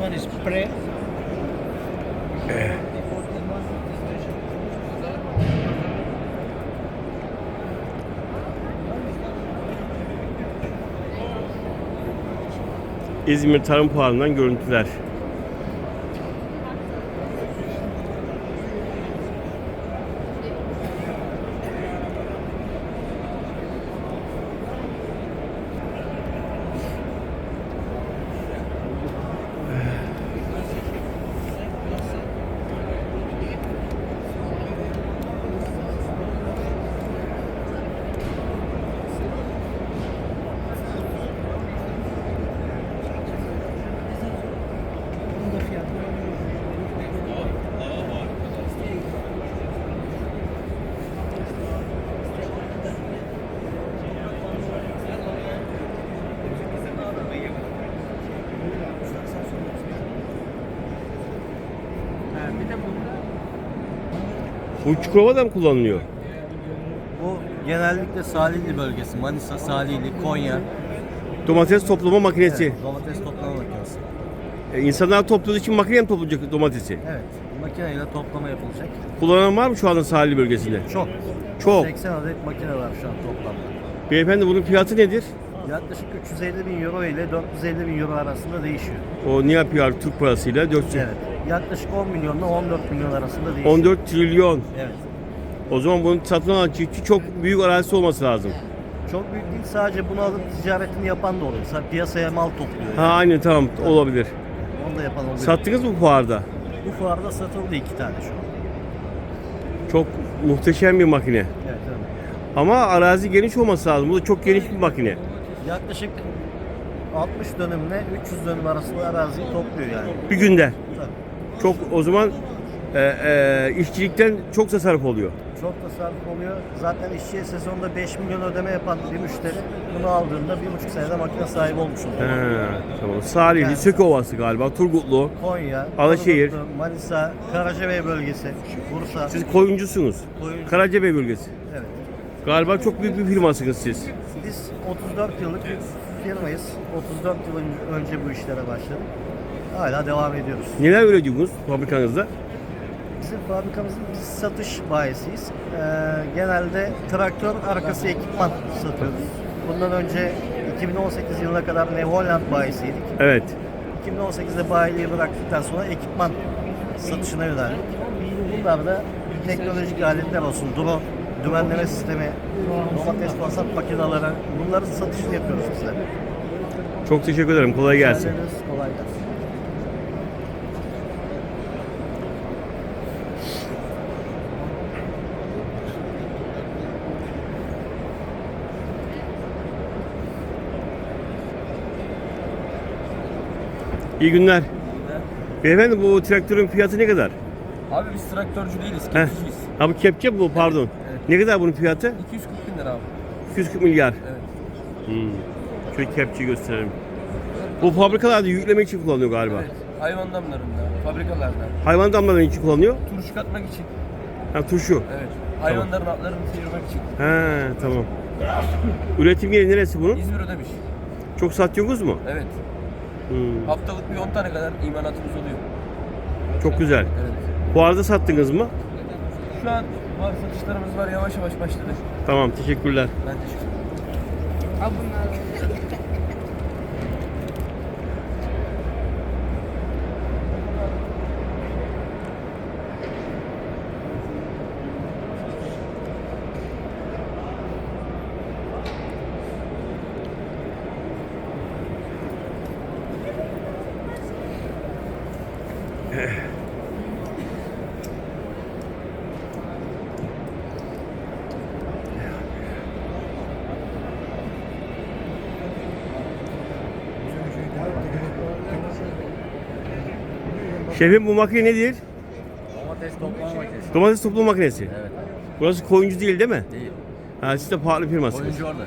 one is pre. İzmir Tarım Fuarı'ndan görüntüler. Bu Çukurova'da mı kullanılıyor? Bu genellikle Salihli bölgesi. Manisa, Salihli, Konya. Domates toplama makinesi. Evet, domates toplama makinesi. E, insanlar topladığı için makineye mi toplayacak domatesi? Evet. Makineyle toplama yapılacak. Kullanan var mı şu anda sahili bölgesinde? Çok. Çok. 80 adet makine var şu an toplamda. Beyefendi bunun fiyatı nedir? Yaklaşık 350 bin euro ile 450 bin euro arasında değişiyor. O ne yapıyor Türk parasıyla? 400. Evet. Yaklaşık 10 milyonla 14 milyon arasında değişiyor. 14 trilyon. Evet. O zaman bunu satın alan çiftçi çok büyük arazisi olması lazım. Çok büyük değil sadece bunu alıp ticaretini yapan da oluyor. Sa- Piyasaya mal topluyor. Ha aynı tamam olabilir. Onu da yapan oluyor. Sattınız mı bu fuarda? Bu fuarda satıldı iki tane şu an. Çok muhteşem bir makine. Evet, evet. Ama arazi geniş olması lazım. Bu da çok geniş bir makine. Yaklaşık 60 dönümle 300 dönüm arasında araziyi topluyor yani. Bir günde. Çok o zaman e, e, işçilikten çok tasarruf oluyor. Çok tasarruf oluyor. Zaten işçiye sezonda 5 milyon ödeme yapan bir müşteri bunu aldığında 1,5 senede makine sahibi olmuş oluyor. He, tamam. Salihli, Yani. Sökeovası galiba, Turgutlu. Konya, Alaşehir. Turgutlu, Manisa, Karacabey bölgesi, Bursa. Siz koyuncusunuz. Koyuncu. Karacabey bölgesi. Evet. Galiba çok büyük bir firmasınız siz. Biz 34 yıllık bir firmayız. 34 yıl ön- önce bu işlere başladık. Hala devam ediyoruz. Neler üretiyorsunuz fabrikanızda? Bizim fabrikamızın biz satış bayisiyiz. Ee, genelde traktör arkası ekipman satıyoruz. Bundan önce 2018 yılına kadar New Holland bayisiydik. Evet. 2018'de bayiliği bıraktıktan sonra ekipman satışına yöneldik. Bunlar da teknolojik aletler olsun, drone, dümenleme sistemi, domates vasat makineleri, bunların satışını yapıyoruz bizler. Çok teşekkür ederim. Kolay gelsin. Kolay gelsin. İyi günler. Beyefendi bu traktörün fiyatı ne kadar? Abi biz traktörcü değiliz, Heh. kepçeciyiz. Ha bu kepçe bu pardon. evet. Ne kadar bunun fiyatı? 240 bin lira abi. 240 milyar. Evet. Hmm. Şöyle kepçeyi gösterelim. Bu fabrikalarda yüklemek için kullanılıyor galiba. Evet. Hayvan damlarında, fabrikalarda. Hayvan damlaları için kullanıyor. Turşu katmak için. Ha turşu. Evet. Hayvanların atlarını sıyırmak için. Ha tamam. Üretim yeri neresi bunun? İzmir ödemiş. Çok satıyorsunuz mu? Evet. Hmm. Haftalık bir 10 tane kadar imalatımız oluyor. Çok güzel. Evet. Bu arada sattınız mı? Şu an var satışlarımız var yavaş yavaş başladı. Tamam teşekkürler. Ben teşekkür ederim. Şefim bu makine nedir? Domates toplama makinesi. Domates toplama makinesi. Evet. Burası koyuncu değil değil mi? Değil. Ha siz de farklı firmasınız. Oyuncu orada.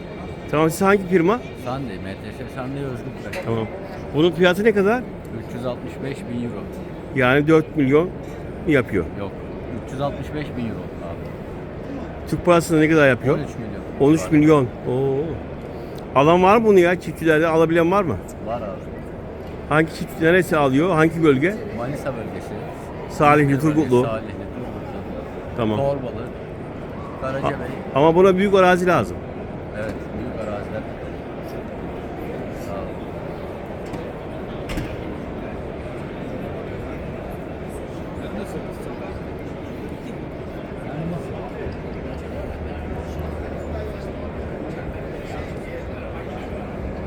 Tamam siz hangi firma? Sunday, MTS Sunday özgür. Tamam. Bunun fiyatı ne kadar? 365 bin euro. Yani 4 milyon yapıyor. Yok. 365 bin euro abi. Türk parasında ne kadar yapıyor? 13 milyon. 13 milyon. Oo. Alan var mı bunu ya? Çiftçilerde alabilen var mı? Var abi. Hangi çift neresi alıyor? Hangi bölge? Manisa bölgesi. Salihli, Turgutlu. Salihli, Turgutlu. Tamam. Torbalı. Karacabey. Ama buna büyük arazi lazım. Evet.